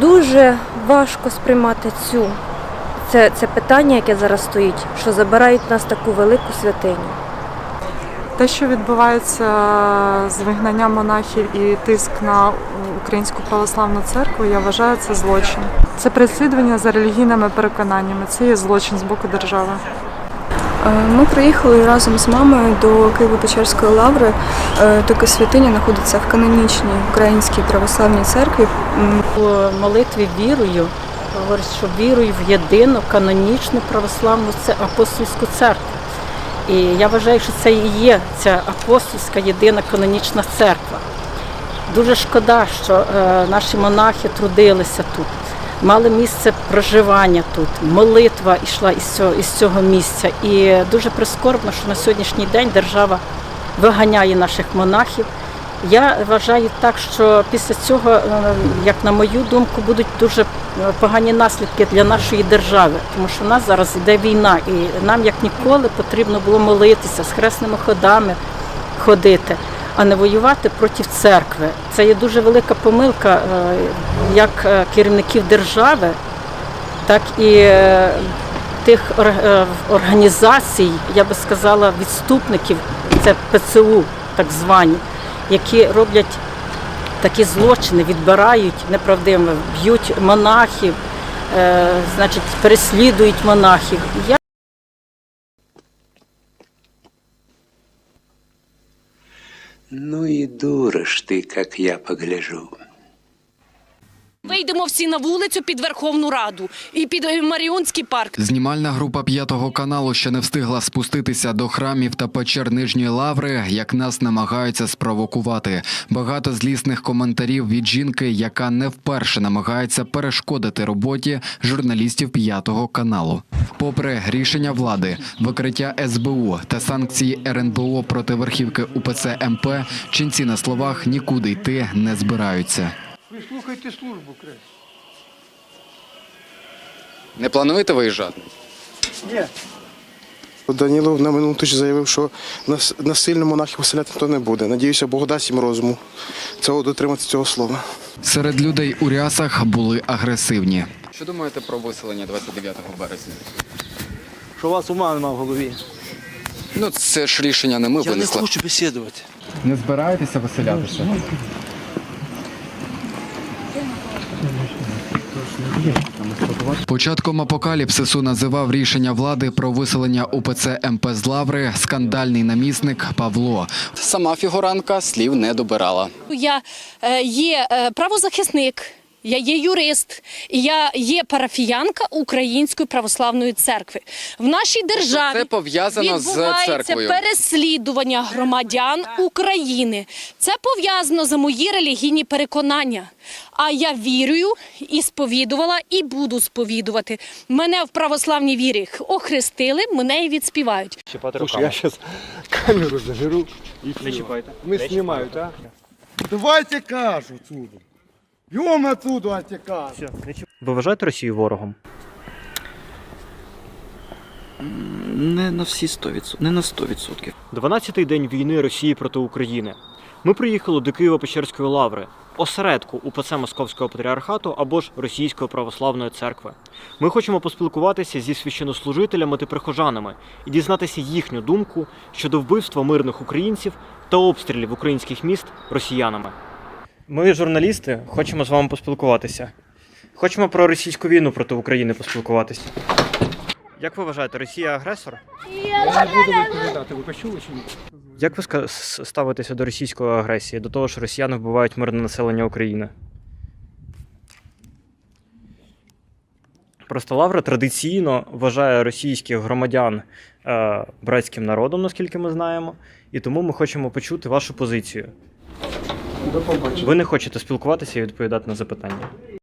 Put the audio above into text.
Дуже важко сприймати цю це, це питання, яке зараз стоїть, що забирають в нас таку велику святиню. Те, що відбувається з вигнанням монахів і тиск на Українську православну церкву, я вважаю це злочин. Це переслідування за релігійними переконаннями. Це є злочин з боку держави. Е, Ми приїхали разом з мамою до Києво-Печерської лаври. Е, Така святиня знаходиться в канонічній українській православній церкві. У молитві вірую, говорить, що вірую в єдину канонічну православну апостольську церкву. І я вважаю, що це і є ця апостольська єдина канонічна церква. Дуже шкода, що е, наші монахи трудилися тут, мали місце проживання тут, молитва йшла із цього, із цього місця. І дуже прискорбно, що на сьогоднішній день держава виганяє наших монахів. Я вважаю так, що після цього, е, як на мою думку, будуть дуже е, погані наслідки для нашої держави, тому що в нас зараз йде війна, і нам як ніколи потрібно було молитися з хресними ходами ходити, а не воювати проти церкви. Це є дуже велика помилка е, як е, керівників держави, так і е, тих організацій, я би сказала, відступників, це ПЦУ, так звані, які роблять такі злочини, відбирають неправдиво, б'ють монахів, значить, переслідують монахів. Ну и дура ж ты, как я погляжу. Вийдемо всі на вулицю під Верховну Раду і під е, Маріонський парк. Знімальна група п'ятого каналу ще не встигла спуститися до храмів та печер Нижньої Лаври, як нас намагаються спровокувати. Багато злісних коментарів від жінки, яка не вперше намагається перешкодити роботі журналістів п'ятого каналу. Попри рішення влади, викриття СБУ та санкції РНБО проти верхівки УПЦ МП, ченці на словах нікуди йти не збираються. Ви слухайте службу краще. Не плануєте виїжджати? Ні. Данілов на минулу тиждень заявив, що насильно монахів виселяти ніхто не буде. Надіюся, Бог дасть їм розуму. Цього дотриматися цього слова. Серед людей у рясах були агресивні. Що думаєте про виселення 29 березня? Що у вас ума нема в голові. Ну, це ж рішення не ми Я не хочу бесідувати. Не збираєтеся виселятися? Початком апокаліпсису називав рішення влади про виселення УПЦ МП з Лаври скандальний намісник Павло. Сама фігуранка слів не добирала. Я е, є е, правозахисник, я є юрист, і я є парафіянка Української православної церкви. В нашій державі Це пов'язано з відбувається церквою. переслідування громадян України. Це пов'язано за мої релігійні переконання. А я вірую і сповідувала, і буду сповідувати. Мене в православній вірі охрестили, мене і відспівають. Слушай, я зараз камеру заберу і не чіпайте. Ми знімають, так? Давайте кажу отсюда. Б'ємо отсюда, а те кажу. Ви вважаєте Росію ворогом? Не на всі 100%, не на 100%. 12-й день війни Росії проти України. Ми приїхали до Києво-Печерської лаври, осередку УПЦ Московського патріархату або ж Російської православної церкви. Ми хочемо поспілкуватися зі священнослужителями та прихожанами і дізнатися їхню думку щодо вбивства мирних українців та обстрілів українських міст росіянами. Ми, журналісти, хочемо з вами поспілкуватися. Хочемо про російську війну проти України поспілкуватися. Як ви вважаєте, Росія агресор? Я не буду відповідати, ви почули чи ні? Як ви ска- с- ставитеся до російської агресії, до того, що росіяни вбивають мирне населення України? Просто Лавра традиційно вважає російських громадян е, братським народом, наскільки ми знаємо, і тому ми хочемо почути вашу позицію. До побачення. Ви не хочете спілкуватися і відповідати на запитання.